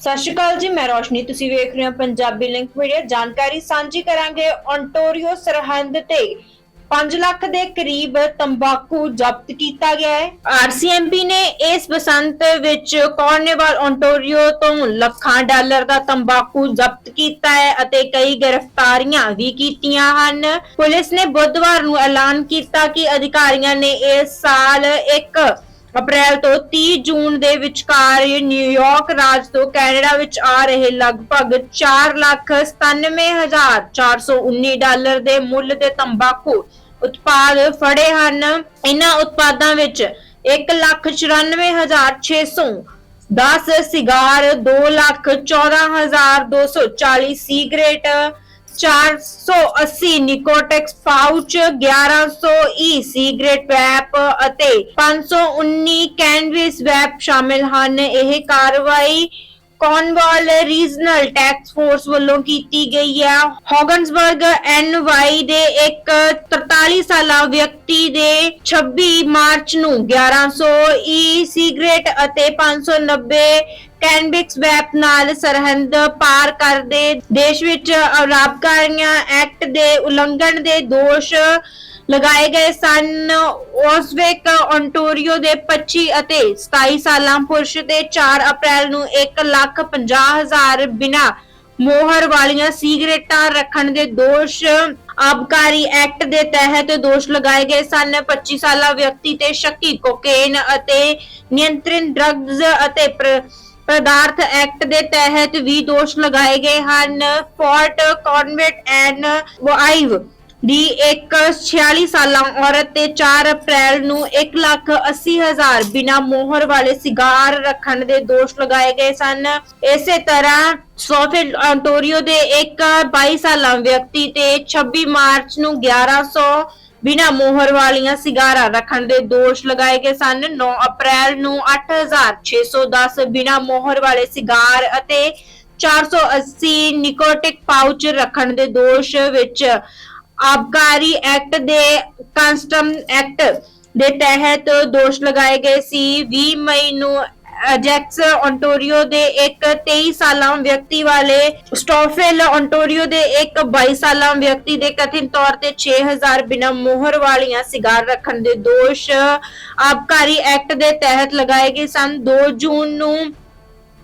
ਸਤਿ ਸ਼੍ਰੀ ਅਕਾਲ ਜੀ, ਮੈਂ ਰੋਸ਼ਨੀ, ਤੁਸੀਂ ਵੇਖ ਰਹੇ ਹੋ ਪੰਜਾਬੀ ਲਿੰਕ ਮੀਡੀਆ। ਜਾਣਕਾਰੀ ਸਾਂਝੀ ਕਰਾਂਗੇ ontario ਸਰਹੰਦ ਤੇ। 5 ਲੱਖ ਦੇ ਕਰੀਬ ਤੰਬਾਕੂ ਜ਼ਬਤ ਕੀਤਾ ਗਿਆ ਹੈ। ਆਰਸੀਐਮਪੀ ਨੇ ਇਸ ਬਸੰਤ ਵਿੱਚ ਕਾਰਨੇਵਾਲ ontario ਤੋਂ ਲੱਖਾਂ ਡਾਲਰ ਦਾ ਤੰਬਾਕੂ ਜ਼ਬਤ ਕੀਤਾ ਹੈ ਅਤੇ ਕਈ ਗ੍ਰਿਫਤਾਰੀਆਂ ਵੀ ਕੀਤੀਆਂ ਹਨ। ਪੁਲਿਸ ਨੇ ਬੁੱਧਵਾਰ ਨੂੰ ਐਲਾਨ ਕੀਤਾ ਕਿ ਅਧਿਕਾਰੀਆਂ ਨੇ ਇਸ ਸਾਲ ਇੱਕ ਅਪ੍ਰੈਲ ਤੋਂ 30 ਜੂਨ ਦੇ ਵਿਚਕਾਰ ਨਿਊਯਾਰਕ ਰਾਜ ਤੋਂ ਕੈਨੇਡਾ ਵਿੱਚ ਆ ਰਹੇ ਲਗਭਗ 4,97,419 ਡਾਲਰ ਦੇ ਮੁੱਲ ਦੇ ਤੰਬਾਕੂ ਉਤਪਾਦ ਫੜੇ ਹਨ। ਇਹਨਾਂ ਉਤਪਾਦਾਂ ਵਿੱਚ 1,94,600 10 cigar 2,14,240 cigarette 480 ਨਿਕੋਟੈਕਸ pouch 1100 e cigarette vape ਅਤੇ 519 ਕੈਨਵਿਸ ਵੈਪ ਸ਼ਾਮਿਲ ਹਨ। ਇਹ ਕਾਰਵਾਈ ਕੌਨਵਾਲ ਰੀਜਨਲ ਟੈਕਸ ਫੋਰਸ ਵੱਲੋਂ ਕੀਤੀ ਗਈ ਹੈ। ਹੌਗਨਸਬਰਗ ਐਨਵਾਈ ਦੇ ਇੱਕ 43 ਸਾਲਾ ਵਿਅਕਤੀ ਦੇ 26 ਮਾਰਚ ਨੂੰ 1100 ਈ ਸਿਗਰਟ ਅਤੇ 590 ਕੈਨਬਿਕਸ ਵੈਪ ਨਾਲ ਸਰਹੰਦ ਪਾਰ ਕਰਦੇ ਦੇਸ਼ ਵਿੱਚ ਅਰਾਬਕਾਰੀਆਂ ਐਕਟ ਦੇ ਉਲੰਘਣ ਦੇ ਦੋਸ਼ ਲਗਾਏ ਗਏ ਸਨ। ਔਸਵਿਕ ontario ਦੇ 25 ਅਤੇ 27 ਸਾਲਾਂ ਪੁਰਸ਼ ਦੇ 4 ਅਪ੍ਰੈਲ ਨੂੰ 1,50,000 ਬਿਨਾ ਮੋਹਰ ਵਾਲੀਆਂ ਸਿਗਰਟਾਂ ਰੱਖਣ ਦੇ ਦੋਸ਼ ਆਬਕਾਰੀ ਐਕਟ ਦੇ ਤਹਿਤ ਦੋਸ਼ ਲਗਾਏ ਗਏ ਸਨ। 25 ਸਾਲਾ ਵਿਅਕਤੀ ਤੇ ਸ਼ੱਕੀ ਕੋਕੇਨ ਅਤੇ ਨਿਯੰਤਰਣ ਡਰੱਗਸ ਅਤੇ ਪਦਾਰਥ ਐਕਟ ਦੇ ਤਹਿਤ ਵੀ ਦੋਸ਼ ਲਗਾਏ ਗਏ ਹਨ। ਫੋਰਟ ਕਨਵੈਂਟ ਐਂਡ ਵਾਈਵ ਦੀ ਇੱਕ 46 ਸਾਲਾ ਔਰਤ ਤੇ 4 ਅਪ੍ਰੈਲ ਨੂੰ 1,80,000 ਬਿਨਾ ਮੋਹਰ ਵਾਲੇ ਸਿਗਾਰ ਰੱਖਣ ਦੇ ਦੋਸ਼ ਲਗਾਏ ਗਏ ਸਨ। ਇਸੇ ਤਰ੍ਹਾਂ ਸੋਫਿਲ ਅੰਟੋਰੀਓ ਦੇ ਇੱਕ 22 ਸਾਲਾ ਵਿਅਕਤੀ ਤੇ 26 ਮਾਰਚ ਨੂੰ 1100 ਬਿਨਾ ਮੋਹਰ ਵਾਲੀਆਂ ਸਿਗਾਰਾਂ ਰੱਖਣ ਦੇ ਦੋਸ਼ ਲਗਾਏ ਗਏ ਸਨ। 9 ਅਪ੍ਰੈਲ ਨੂੰ 8610 ਬਿਨਾ ਮੋਹਰ ਵਾਲੇ ਸਿਗਾਰ ਅਤੇ 480 ਨਿਕੋਟਿਕ ਪਾਊਚ ਰੱਖਣ ਦੇ ਦੋਸ਼ ਵਿੱਚ ਆਬਕਾਰੀ ਐਕਟ ਦੇ, ਕਸਟਮ ਐਕਟ ਦੇ ਤਹਿਤ ਦੋਸ਼ ਲਗਾਏ ਗਏ ਸੀ। 20 ਮਈ ਨੂੰ ਅਜੈਕਸ ontario ਦੇ ਇੱਕ 23 ਸਾਲਾ ਵਿਅਕਤੀ ਵਾਲੇ ਸਟੋਫਿਲ ontario ਦੇ ਇੱਕ 22 ਸਾਲਾ ਵਿਅਕਤੀ ਦੇ ਕਥਿਤ ਤੌਰ ਤੇ 6000 ਬਿਨਾ ਮੋਹਰ ਵਾਲੀਆਂ ਸਿਗਾਰ ਰੱਖਣ ਦੇ ਦੋਸ਼ ਆਬਕਾਰੀ ਐਕਟ ਦੇ ਤਹਿਤ ਲਗਾਏ ਗਏ ਸਨ। 2 ਜੂਨ ਨੂੰ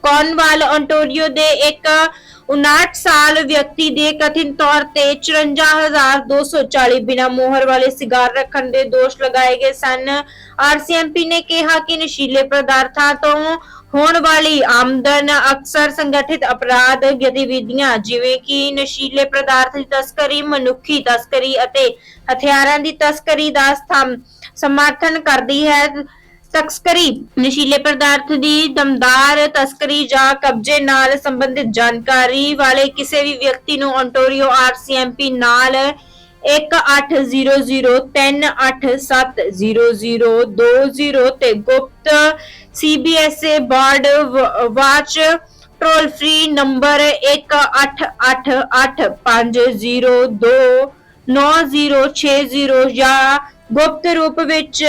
ਕੌਨਵਾਲ ontario ਦੇ ਇੱਕ 59 ਸਾਲ ਵਿਅਕਤੀ ਦੇ ਕਥਿਤ ਤੌਰ ਤੇ 54240 ਬਿਨਾ ਮੋਹਰ ਵਾਲੇ ਸਿਗਾਰ ਰੱਖਣ ਦੇ ਦੋਸ਼ ਲਗਾਏ ਗਏ ਸਨ। ਆਰਸੀਐਮਪੀ ਨੇ ਕਿਹਾ ਕਿ ਨਸ਼ੀਲੇ ਪਦਾਰਥਾਂ ਤੋਂ ਹੋਣ ਵਾਲੀ ਆਮਦਨ ਅਕਸਰ ਸੰਗਠਿਤ ਅਪਰਾਧ, ਗਤੀਵਿਧੀਆਂ ਜਿਵੇਂ ਕਿ ਨਸ਼ੀਲੇ ਪਦਾਰਥ ਦੀ ਤਸਕਰੀ, ਮਨੁੱਖੀ ਤਸਕਰੀ ਅਤੇ ਹਥਿਆਰਾਂ ਦੀ ਤਸਕਰੀ ਦਾ ਸਮਰਥਨ ਕਰਦੀ ਹੈ। ਤਸਕਰੀ, ਨਸ਼ੀਲੇ ਪਦਾਰਥ ਦੀ ਦਮਦਾਰ, ਤਸਕਰੀ ਜਾਂ ਕਬਜ਼ੇ ਨਾਲ ਸੰਬੰਧਿਤ ਜਾਣਕਾਰੀ ਵਾਲੇ ਕਿਸੇ ਵੀ ਵਿਅਕਤੀ ਨੂੰ ontario RCMP ਨਾਲ 1800387020 ਤੇ ਗੁਪਤ CBSA border watch toll free number 188850299060 ਜਾਂ ਗੁਪਤ ਰੂਪ ਵਿੱਚ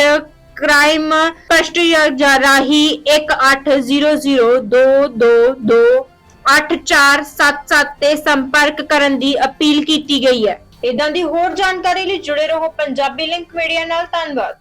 ਕ੍ਰਾਈਮ ਸਪਸ਼ਟ ਜਾਂ ਰਾਹੀ 1800222847 ਤੇ ਸੰਪਰਕ ਕਰਨ ਦੀ ਅਪੀਲ ਕੀਤੀ ਗਈ ਹੈ। ਇਦਾਂ ਦੀ ਹੋਰ ਜਾਣਕਾਰੀ ਲਈ ਜੁੜੇ ਰਹੋ ਪੰਜਾਬੀ ਲਿੰਕ ਮੀਡੀਆ ਨਾਲ। ਧੰਨਵਾਦ।